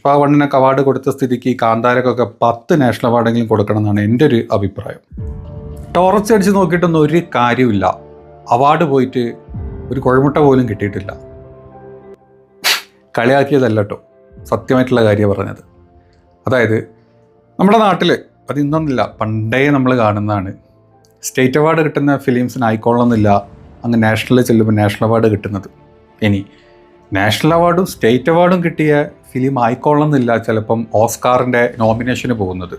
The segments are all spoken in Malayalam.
പുഷ്പ വണ്ണിനൊക്കെ അവാർഡ് കൊടുത്ത സ്ഥിതിക്ക് കാന്താരക്കൊക്കെ പത്ത് നാഷണൽ അവാർഡെങ്കിലും കൊടുക്കണം എന്നാണ് എന്റെ ഒരു അഭിപ്രായം. ടോറസ് അടിച്ച് നോക്കിയിട്ടൊന്നും ഒരു കാര്യമില്ല അവാർഡ് പോയിട്ട് ഒരു കുഴമുട്ട പോലും കിട്ടിയിട്ടില്ല. കളിയാക്കിയതല്ല കേട്ടോ സത്യമായിട്ടുള്ള കാര്യം പറഞ്ഞത്. അതായത് നമ്മുടെ നാട്ടിൽ അത് ഇന്നൊന്നുമില്ല പണ്ടേ നമ്മൾ കാണുന്നതാണ്. സ്റ്റേറ്റ് അവാർഡ് കിട്ടുന്ന ഫിലിംസിന് ആയിക്കോളണമെന്നില്ല അങ്ങ് നാഷണലിൽ ചെല്ലുമ്പോൾ നാഷണൽ അവാർഡ് കിട്ടുന്നത്. ഇനി നാഷണൽ അവാർഡും സ്റ്റേറ്റ് അവാർഡും കിട്ടിയ ഫിലിം ആയിക്കോളണമെന്നില്ല ചിലപ്പം ഓസ്കാറിന്റെ നോമിനേഷന് പോകുന്നത്.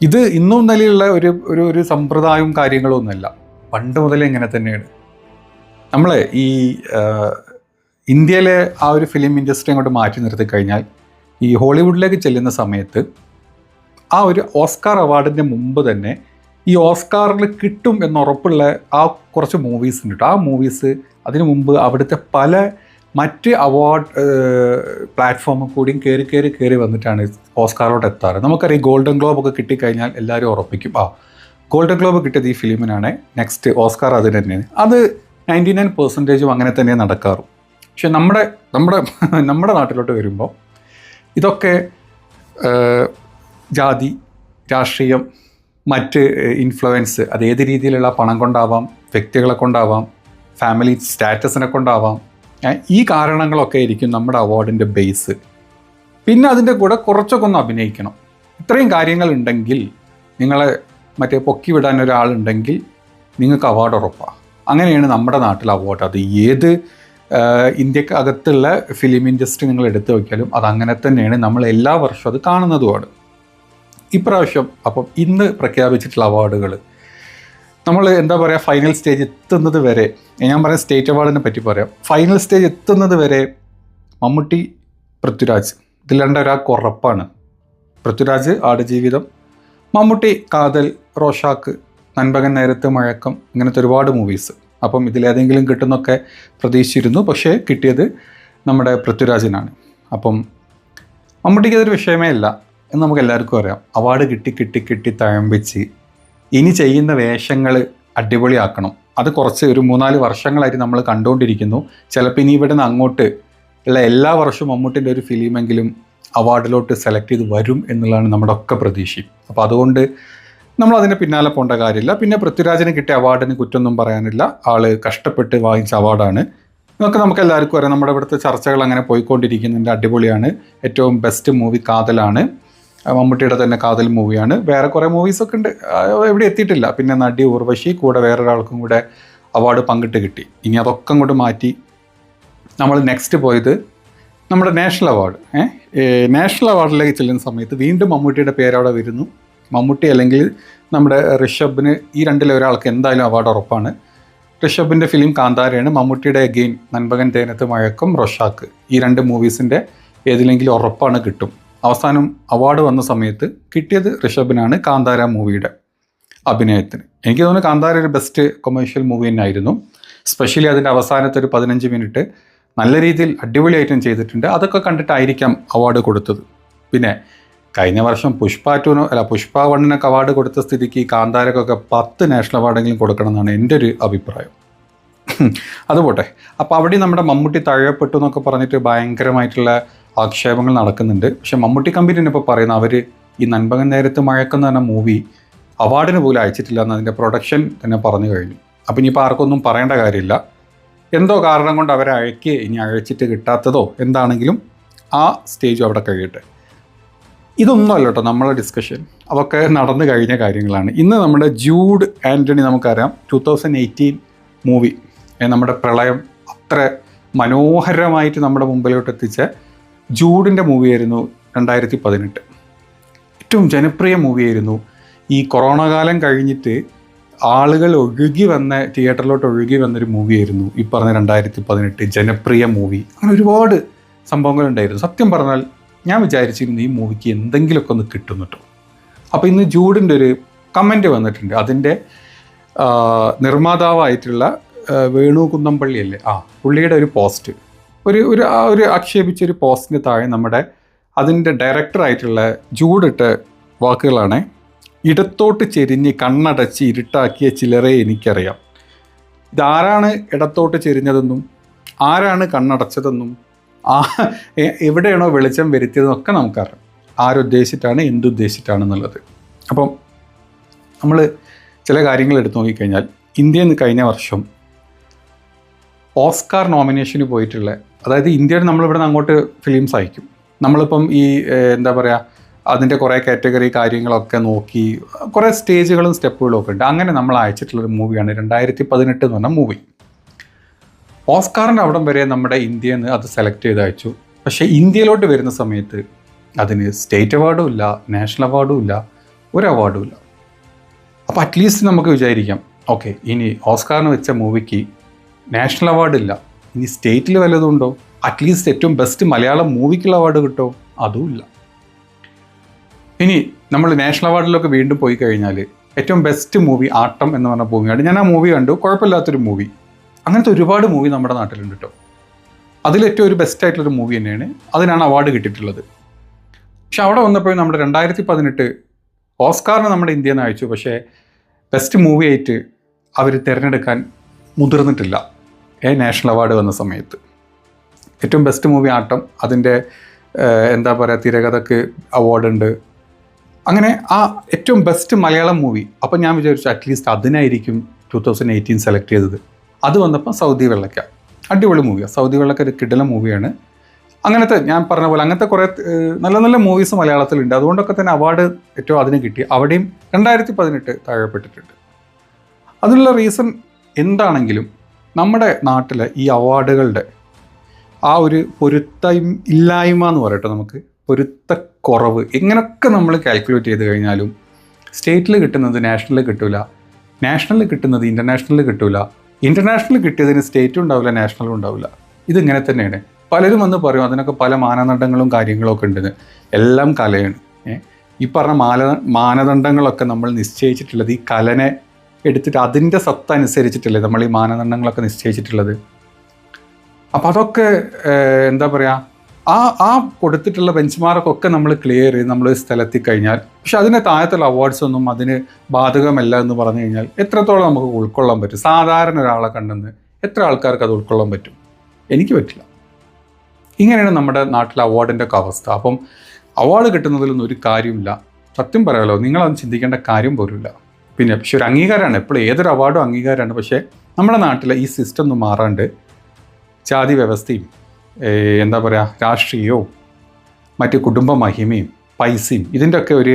ഇത് ഇന്നും നിലയുള്ള ഒരു ഒരു ഒരു സമ്പ്രദായവും കാര്യങ്ങളും ഒന്നുമല്ല. പണ്ട് മുതലേ ഇങ്ങനെ തന്നെയാണ്. നമ്മൾ ഈ ഇന്ത്യയിലെ ആ ഒരു ഫിലിം ഇൻഡസ്ട്രി അങ്ങോട്ട് മാറ്റി നിർത്തി കഴിഞ്ഞാൽ ഈ ഹോളിവുഡിലേക്ക് ചെല്ലുന്ന സമയത്ത് ആ ഒരു ഓസ്കാർ അവാർഡിന്റെ മുമ്പ് തന്നെ ഈ ഓസ്കാറിൽ കിട്ടും എന്നുറപ്പുള്ള ആ കുറച്ച് മൂവീസ് ഉണ്ട്. ആ മൂവീസ് അതിനു മുമ്പ് അവിടുത്തെ പല മറ്റ് അവാർഡ് പ്ലാറ്റ്ഫോമിൽ കൂടിയും കയറി കയറി കയറി വന്നിട്ടാണ് ഓസ്കാറിലോട്ട് എത്താറ് നമുക്കറിയാം ഗോൾഡൻ ഗ്ലോബ് ഒക്കെ കിട്ടിക്കഴിഞ്ഞാൽ എല്ലാവരും ഉറപ്പിക്കും. ആ ഗോൾഡൻ ഗ്ലോബ് കിട്ടിയത് ഈ ഫിലിമിനാണ്. നെക്സ്റ്റ് ഓസ്കാർ അതിന് തന്നെയാണ്. അത് നയന്റി നയൻ പെർസെന്റേജും അങ്ങനെ തന്നെ നടക്കാറും. പക്ഷെ നമ്മുടെ നമ്മുടെ നമ്മുടെ നാട്ടിലോട്ട് വരുമ്പോൾ ഇതൊക്കെ ജാതി രാഷ്ട്രീയം മറ്റ് ഇൻഫ്ലുവൻസ് അത് ഏത് രീതിയിലുള്ള പണം കൊണ്ടാവാം വ്യക്തികളെ കൊണ്ടാവാം ഫാമിലി സ്റ്റാറ്റസിനെ കൊണ്ടാവാം ഈ കാരണങ്ങളൊക്കെ ആയിരിക്കും നമ്മുടെ അവാർഡിന്റെ ബേസ് പിന്നെ അതിന്റെ കൂടെ കുറച്ചൊക്കെ ഒന്ന് അഭിനയിക്കണം. ഇത്രയും കാര്യങ്ങളുണ്ടെങ്കിൽ നിങ്ങളെ മറ്റേ പൊക്കി വിടാൻ ഒരാളുണ്ടെങ്കിൽ നിങ്ങൾക്ക് അവാർഡ് ഉറപ്പാണ് അങ്ങനെയാണ് നമ്മുടെ നാട്ടിൽ അവാർഡ് അത് ഏത് ഇന്ത്യക്കകത്തുള്ള ഫിലിം ഇൻഡസ്ട്രി നിങ്ങൾ എടുത്തു വയ്ക്കാലും അത് അങ്ങനെ തന്നെയാണ്. നമ്മൾ എല്ലാ വർഷവും അത് കാണുന്നതുമാണ്. ഇപ്രാവശ്യം അപ്പം ഇന്ന് പ്രഖ്യാപിച്ചിട്ടുള്ള അവാർഡുകൾ നമ്മൾ എന്താ പറയുക ഫൈനൽ സ്റ്റേജ് എത്തുന്നത് വരെ ഞാൻ പറയാം സ്റ്റേറ്റ് അവാർഡിനെ പറ്റി പറയാം. ഫൈനൽ സ്റ്റേജ് എത്തുന്നത് വരെ മമ്മൂട്ടി പൃഥ്വിരാജ്. ഇതിൽ രണ്ട് ഒരാൾക്ക് ഉറപ്പാണ് പൃഥ്വിരാജ് ആടുജീവിതം മമ്മൂട്ടി കാതൽ റോഷാക്ക് നൻപകൻ നേരത്ത് മഴക്കം ഇങ്ങനത്തെ ഒരുപാട് മൂവീസ് അപ്പം ഇതിലേതെങ്കിലും കിട്ടുന്നൊക്കെ പ്രതീക്ഷിച്ചിരുന്നു പക്ഷേ കിട്ടിയത് നമ്മുടെ പൃഥ്വിരാജിനാണ്. അപ്പം മമ്മൂട്ടിക്ക് അതൊരു വിഷയമേ അല്ല എന്ന് നമുക്ക് എല്ലാവർക്കും അറിയാം. അവാർഡ് കിട്ടി കിട്ടി കിട്ടി തഴമ്പിച്ച് ഇനി ചെയ്യുന്ന വേഷങ്ങൾ അടിപൊളിയാക്കണം. അത് കുറച്ച് ഒരു മൂന്നാൽ വർഷങ്ങളായിട്ട് നമ്മൾ കണ്ടുകൊണ്ടിരിക്കുന്നു ചിലപ്പോൾ ഇനി ഇവിടെ നിന്ന് അങ്ങോട്ട് ഉള്ള എല്ലാ വർഷവും മമ്മൂട്ടിന്റെ ഒരു ഫിലിമെങ്കിലും അവാർഡിലോട്ട് സെലക്ട് ചെയ്ത് വരും എന്നുള്ളതാണ് നമ്മുടെ ഒക്കെ പ്രതീക്ഷയും അപ്പോൾ അതുകൊണ്ട് നമ്മൾ അതിന്റെ പിന്നാലെ പോകേണ്ട കാര്യമില്ല. പിന്നെ പൃഥ്വിരാജിന് കിട്ടിയ അവാർഡിന് കുറ്റമൊന്നും പറയാനില്ല. ആൾ കഷ്ടപ്പെട്ട് വാങ്ങിച്ച അവാർഡാണ്. ഇതൊക്കെ നമുക്ക് എല്ലാവർക്കും അറിയാം. നമ്മുടെ ഇവിടുത്തെ ചർച്ചകൾ അങ്ങനെ പോയിക്കൊണ്ടിരിക്കുന്നുണ്ട് അടിപൊളിയാണ്. ഏറ്റവും ബെസ്റ്റ് മൂവി കാതലാണ്. മമ്മൂട്ടിയുടെ തന്നെ കാതൽ മൂവിയാണ്. വേറെ കുറേ മൂവീസൊക്കെ ഉണ്ട്. എവിടെ എത്തിയിട്ടില്ല. പിന്നെ നടി ഉർവശി കൂടെ വേറൊരാൾക്കും കൂടെ അവാർഡ് പങ്കിട്ട് കിട്ടി. ഇനി അതൊക്കെ അങ്ങോട്ട് മാറ്റി നമ്മൾ നെക്സ്റ്റ് പോയത് നമ്മുടെ നാഷണൽ അവാർഡ് നാഷണൽ അവാർഡിലേക്ക് ചെല്ലുന്ന സമയത്ത് വീണ്ടും മമ്മൂട്ടിയുടെ പേര് വരുന്നു. മമ്മൂട്ടി അല്ലെങ്കിൽ നമ്മുടെ ഋഷഭിന് ഈ രണ്ടിലെ ഒരാൾക്ക് എന്തായാലും അവാർഡ് ഉറപ്പാണ്. ഋഷഭിന്റെ ഫിലിം കാന്താരയാണ് മമ്മൂട്ടിയുടെ അഗെയിൻ നൻപകൻ തേനത്ത് മഴക്കം റൊഷാക്ക്. ഈ രണ്ട് മൂവീസിന്റെ ഏതിലെങ്കിലും ഉറപ്പാണ് കിട്ടും. അവസാനം അവാർഡ് വന്ന സമയത്ത് കിട്ടിയത് ഋഷഭിനാണ് കാന്താര മൂവിയുടെ അഭിനയത്തിന്. എനിക്ക് തോന്നുന്നു കാന്താര ഒരു ബെസ്റ്റ് കൊമേഴ്ഷ്യൽ മൂവി തന്നെയായിരുന്നു. സ്പെഷ്യലി അതിന്റെ അവസാനത്തെ ഒരു പതിനഞ്ച് മിനിറ്റ് നല്ല രീതിയിൽ അടിപൊളിയായിട്ടും ചെയ്തിട്ടുണ്ട്. അതൊക്കെ കണ്ടിട്ടായിരിക്കാം അവാർഡ് കൊടുത്തത്. പിന്നെ കഴിഞ്ഞ വർഷം പുഷ്പ ടൂനോ അല്ല പുഷ്പ വണ്ണിനൊക്കെ അവാർഡ് കൊടുത്ത സ്ഥിതിക്ക് ഈ കാന്താരക്കൊക്കെ പത്ത് നാഷണൽ അവാർഡെങ്കിലും കൊടുക്കണം എന്നാണ് എന്റെ ഒരു അഭിപ്രായം. അതുപോട്ടെ. അപ്പോൾ അവിടെ നമ്മുടെ മമ്മൂട്ടി തഴയപ്പെട്ടു എന്നൊക്കെ പറഞ്ഞിട്ട് ഭയങ്കരമായിട്ടുള്ള ആക്ഷേപങ്ങൾ നടക്കുന്നുണ്ട്. പക്ഷെ മമ്മൂട്ടി കമ്പനി ഇപ്പോൾ പറയുന്ന അവർ ഈ നൻപകൻ നേരത്ത് മഴക്കെന്ന് പറഞ്ഞ മൂവി അവാർഡിന് പോലും അയച്ചിട്ടില്ല എന്ന് അതിന്റെ പ്രൊഡക്ഷൻ തന്നെ പറഞ്ഞു കഴിഞ്ഞു. അപ്പം ഇനിയിപ്പോൾ ആർക്കൊന്നും പറയേണ്ട കാര്യമില്ല. എന്തോ കാരണം കൊണ്ട് അവരെ അയക്കുക ഇനി അയച്ചിട്ട് കിട്ടാത്തതോ എന്താണെങ്കിലും ആ സ്റ്റേജും അവിടെ കഴിയട്ടെ. ഇതൊന്നും അല്ല കേട്ടോ നമ്മളെ ഡിസ്കഷൻ അതൊക്കെ നടന്നു കഴിഞ്ഞ കാര്യങ്ങളാണ്. ഇന്ന് നമ്മുടെ ജൂഡ് ആന്റണി നമുക്കറിയാം ടു തൗസൻഡ് എയ്റ്റീൻ മൂവി നമ്മുടെ പ്രളയം അത്ര മനോഹരമായിട്ട് നമ്മുടെ മുമ്പിലോട്ട് എത്തിച്ച ജൂഡിന്റെ മൂവിയായിരുന്നു രണ്ടായിരത്തി പതിനെട്ട് ഏറ്റവും ജനപ്രിയ മൂവിയായിരുന്നു ഈ കൊറോണ കാലം കഴിഞ്ഞിട്ട് ആളുകൾ ഒഴുകി വന്ന തിയേറ്ററിലോട്ട് ഒഴുകി വന്നൊരു മൂവിയായിരുന്നു ഈ പറഞ്ഞ രണ്ടായിരത്തി പതിനെട്ട് ജനപ്രിയ മൂവി. അങ്ങനെ ഒരുപാട് സംഭവങ്ങളുണ്ടായിരുന്നു. സത്യം പറഞ്ഞാൽ ഞാൻ വിചാരിച്ചിരുന്നു ഈ മൂവിക്ക് എന്തെങ്കിലുമൊക്കെ ഒന്ന് കിട്ടും കേട്ടോ അപ്പോൾ ഇന്ന് ജൂഡിന്റെ ഒരു കമന്റ് വന്നിട്ടുണ്ട്. അതിന്റെ നിർമ്മാതാവായിട്ടുള്ള വേണു കുന്നംപള്ളി അല്ലേ ആ പുള്ളിയുടെ ഒരു പോസ്റ്റ്. ഒരു ഒരു ആ ഒരു ആക്ഷേപിച്ച ഒരു പോസ്റ്റിന് താഴെ നമ്മുടെ അതിന്റെ ഡയറക്ടറായിട്ടുള്ള ചൂടിട്ട് വാക്കുകളാണ് ഇടത്തോട്ട് ചെരിഞ്ഞ് കണ്ണടച്ച് ഇരുട്ടാക്കിയ ചിലരെ എനിക്കറിയാം. ഇതാരാണ് ഇടത്തോട്ട് ചെരിഞ്ഞതെന്നും ആരാണ് കണ്ണടച്ചതെന്നും ആ എവിടെയാണോ വെളിച്ചം വരുത്തിയതെന്നൊക്കെ നമുക്കറിയാം. ആരുദ്ദേശിച്ചിട്ടാണ് എന്തുദ്ദേശിച്ചിട്ടാണെന്നുള്ളത് അപ്പം നമ്മൾ ചില കാര്യങ്ങൾ എടുത്തു നോക്കിക്കഴിഞ്ഞാൽ ഇന്ത്യയിൽ നിന്ന് കഴിഞ്ഞ വർഷം ഓസ്കാർ നോമിനേഷന് പോയിട്ടുള്ള അതായത് ഇന്ത്യയിൽ നമ്മളിവിടെ നിന്ന് അങ്ങോട്ട് ഫിലിംസ് അയക്കും. നമ്മളിപ്പം ഈ എന്താ പറയുക അതിന്റെ കുറേ കാറ്റഗറി കാര്യങ്ങളൊക്കെ നോക്കി കുറേ സ്റ്റേജുകളും സ്റ്റെപ്പുകളും ഒക്കെ ഉണ്ട്. അങ്ങനെ നമ്മൾ അയച്ചിട്ടുള്ളൊരു മൂവിയാണ് രണ്ടായിരത്തി പതിനെട്ട് എന്ന് പറഞ്ഞ മൂവി ഓസ്കാറിന്റെ അവിടം വരെ നമ്മുടെ ഇന്ത്യയിൽ നിന്ന് അത് സെലക്ട് ചെയ്ത് അയച്ചു. പക്ഷേ ഇന്ത്യയിലോട്ട് വരുന്ന സമയത്ത് അതിന് സ്റ്റേറ്റ് അവാർഡും ഇല്ല നാഷണൽ അവാർഡും ഇല്ല ഒരു അവാർഡും ഇല്ല. അപ്പോൾ അറ്റ്ലീസ്റ്റ് നമുക്ക് വിചാരിക്കാം ഓക്കെ ഇനി ഓസ്കാറിന് വെച്ച മൂവിക്ക് നാഷണൽ അവാർഡ് ഇല്ല. ഇനി സ്റ്റേറ്റിൽ വല്ലതും ഉണ്ടോ? അറ്റ്ലീസ്റ്റ് ഏറ്റവും ബെസ്റ്റ് മലയാളം മൂവിക്കുള്ള അവാർഡ് കിട്ടോ? അതുമില്ല ഇനി നമ്മൾ നാഷണൽ അവാർഡിലൊക്കെ വീണ്ടും പോയി കഴിഞ്ഞാൽ ഏറ്റവും ബെസ്റ്റ് മൂവി ആട്ടം എന്ന് പറഞ്ഞ മൂവിയാണ് ഞാൻ ആ മൂവി കണ്ടു. കുഴപ്പമില്ലാത്തൊരു മൂവി അങ്ങനത്തെ ഒരുപാട് മൂവി നമ്മുടെ നാട്ടിലുണ്ട് കേട്ടോ അതിലേറ്റവും ഒരു ബെസ്റ്റ് ആയിട്ടുള്ളൊരു മൂവി തന്നെയാണ്. അതിനാണ് അവാർഡ് കിട്ടിയിട്ടുള്ളത്. പക്ഷെ അവിടെ വന്നപ്പോൾ നമ്മുടെ രണ്ടായിരത്തി പതിനെട്ട് ഓസ്കാറിന് നമ്മുടെ ഇന്ത്യയിൽ നിന്ന് അയച്ചു. പക്ഷേ ബെസ്റ്റ് മൂവി ആയിട്ട് അവർ തിരഞ്ഞെടുക്കാൻ മുതിർന്നിട്ടില്ല. ഏ നാഷണൽ അവാർഡ് വന്ന സമയത്ത്. ഏറ്റവും ബെസ്റ്റ് മൂവി ആട്ടം അതിന്റെ എന്താ പറയുക തിരകഥക്ക് അവാർഡുണ്ട്. അങ്ങനെ ആ ഏറ്റവും ബെസ്റ്റ് മലയാളം മൂവി അപ്പം ഞാൻ വിചാരിച്ചു അറ്റ്ലീസ്റ്റ് അതിനായിരിക്കും ടു തൗസൻഡ് എയ്റ്റീൻ സെലക്ട് ചെയ്തത്. അത് വന്നപ്പോൾ സൗദി വെള്ളക്ക. അടിപൊളി മൂവിയാണ് സൗദി വെള്ളക്ക ഒരു കിടല മൂവിയാണ് അങ്ങനത്തെ ഞാൻ പറഞ്ഞ പോലെ അങ്ങനത്തെ കുറേ നല്ല നല്ല മൂവീസ് മലയാളത്തിലുണ്ട്. അതുകൊണ്ടൊക്കെ തന്നെ അവാർഡ് ഏറ്റവും അതിന് കിട്ടി. അവിടെയും രണ്ടായിരത്തി പതിനെട്ട് താഴെപ്പെട്ടിട്ടുണ്ട്. അതിനുള്ള റീസൺ എന്താണെങ്കിലും നമ്മുടെ നാട്ടിൽ ഈ അവാർഡുകളുടെ ആ ഒരു പൊരുത്തം ഇല്ലായ്മ എന്ന് പറയട്ടെ നമുക്ക്. പൊരുത്തക്കുറവ്. എങ്ങനെയൊക്കെ നമ്മൾ കാൽക്കുലേറ്റ് ചെയ്ത് കഴിഞ്ഞാലും സ്റ്റേറ്റിൽ കിട്ടുന്നത് നാഷണലിൽ കിട്ടില്ല നാഷണലിൽ കിട്ടുന്നത് ഇന്റർനാഷണലിൽ കിട്ടില്ല ഇന്റർനാഷണൽ കിട്ടിയതിന് സ്റ്റേറ്റും ഉണ്ടാവില്ല നാഷണലും ഉണ്ടാവില്ല. ഇതിങ്ങനെ തന്നെയാണ്. പലരും വന്ന് പറയും അതിനൊക്കെ പല മാനദണ്ഡങ്ങളും കാര്യങ്ങളൊക്കെ ഉണ്ടെന്ന്. ഉണ്ട് എല്ലാം കലയാണ്. ഈ പറഞ്ഞ മാന മാനദണ്ഡങ്ങളൊക്കെ നമ്മൾ നിശ്ചയിച്ചിട്ടുള്ളത് ഈ കലനെ എടുത്തിട്ട് അതിന്റെ സത്ത അനുസരിച്ചിട്ടല്ലേ? നമ്മൾ ഈ മാനദണ്ഡങ്ങളൊക്കെ നിശ്ചയിച്ചിട്ടുള്ളത്. അപ്പോൾ അതൊക്കെ എന്താ പറയുക ആ ആ കൊടുത്തിട്ടുള്ള ബെഞ്ച് മാർക്കൊക്കെ നമ്മൾ ക്ലിയർ ചെയ്ത് നമ്മൾ സ്ഥലത്തി കഴിഞ്ഞാൽ പക്ഷെ അതിന്റെ താഴത്തുള്ള അവാർഡ്സ് ഒന്നും അതിന് ബാധകമല്ല എന്ന് പറഞ്ഞു കഴിഞ്ഞാൽ എത്രത്തോളം നമുക്ക് ഉൾക്കൊള്ളാൻ പറ്റും? സാധാരണ ഒരാളെ കണ്ടെന്ന് എത്ര ആൾക്കാർക്ക് അത് ഉൾക്കൊള്ളാൻ പറ്റും? എനിക്ക് പറ്റില്ല. ഇങ്ങനെയാണ് നമ്മുടെ നാട്ടിലെ അവാർഡിന്റെ ഒക്കെ അവസ്ഥ. അപ്പം അവാർഡ് കിട്ടുന്നതിലൊന്നും ഒരു കാര്യമില്ല. സത്യം പറയാമല്ലോ നിങ്ങളത് ചിന്തിക്കേണ്ട കാര്യം പോലുമില്ല. പിന്നെ പക്ഷെ ഒരു അംഗീകാരമാണ്. എപ്പോഴും ഏതൊരു അവാർഡും അംഗീകാരമാണ്. പക്ഷേ നമ്മുടെ നാട്ടിലെ ഈ സിസ്റ്റം ഒന്നും മാറാണ്ട് ജാതി വ്യവസ്ഥയും എന്താ പറയുക രാഷ്ട്രീയവും മറ്റ് കുടുംബ മഹിമയും പൈസയും ഇതിന്റെയൊക്കെ ഒരു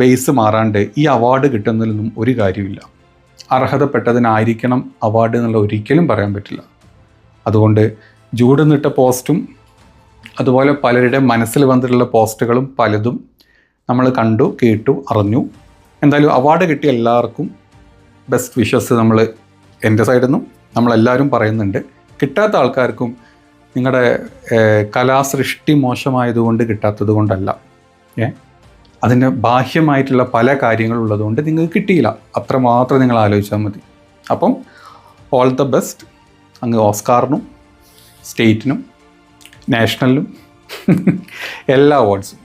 ബേസ് മാറാണ്ട് ഈ അവാർഡ് കിട്ടുന്നതിലൊന്നും ഒരു കാര്യമില്ല അർഹതപ്പെട്ടതിനായിരിക്കണം അവാർഡ് എന്നുള്ള ഒരിക്കലും പറയാൻ പറ്റില്ല. അതുകൊണ്ട് ജൂഡ് നിട്ട പോസ്റ്റും അതുപോലെ പലരുടെ മനസ്സിൽ വന്നിട്ടുള്ള പോസ്റ്റുകളും പലതും നമ്മൾ കണ്ടു കേട്ടു അറിഞ്ഞു. എന്തായാലും അവാർഡ് കിട്ടിയ എല്ലാവർക്കും ബെസ്റ്റ് വിഷസ് നമ്മൾ എന്റെ സൈഡിൽ നിന്നും നമ്മളെല്ലാവരും പറയുന്നുണ്ട്. കിട്ടാത്ത ആൾക്കാർക്കും നിങ്ങളുടെ കലാസൃഷ്ടി മോശമായതുകൊണ്ട് കിട്ടാത്തത് കൊണ്ടല്ല. ഏ? അതിന്റെ ബാഹ്യമായിട്ടുള്ള പല കാര്യങ്ങളുള്ളത് ഉള്ളതുകൊണ്ട് നിങ്ങൾക്ക് കിട്ടിയില്ല. അത്രമാത്രം നിങ്ങൾ ആലോചിച്ചാൽ മതി. അപ്പം ഓൾ ദ ബെസ്റ്റ് അങ്ങ് ഓസ്കാറിനും സ്റ്റേറ്റിനും നാഷണലിനും എല്ലാ അവാർഡ്സും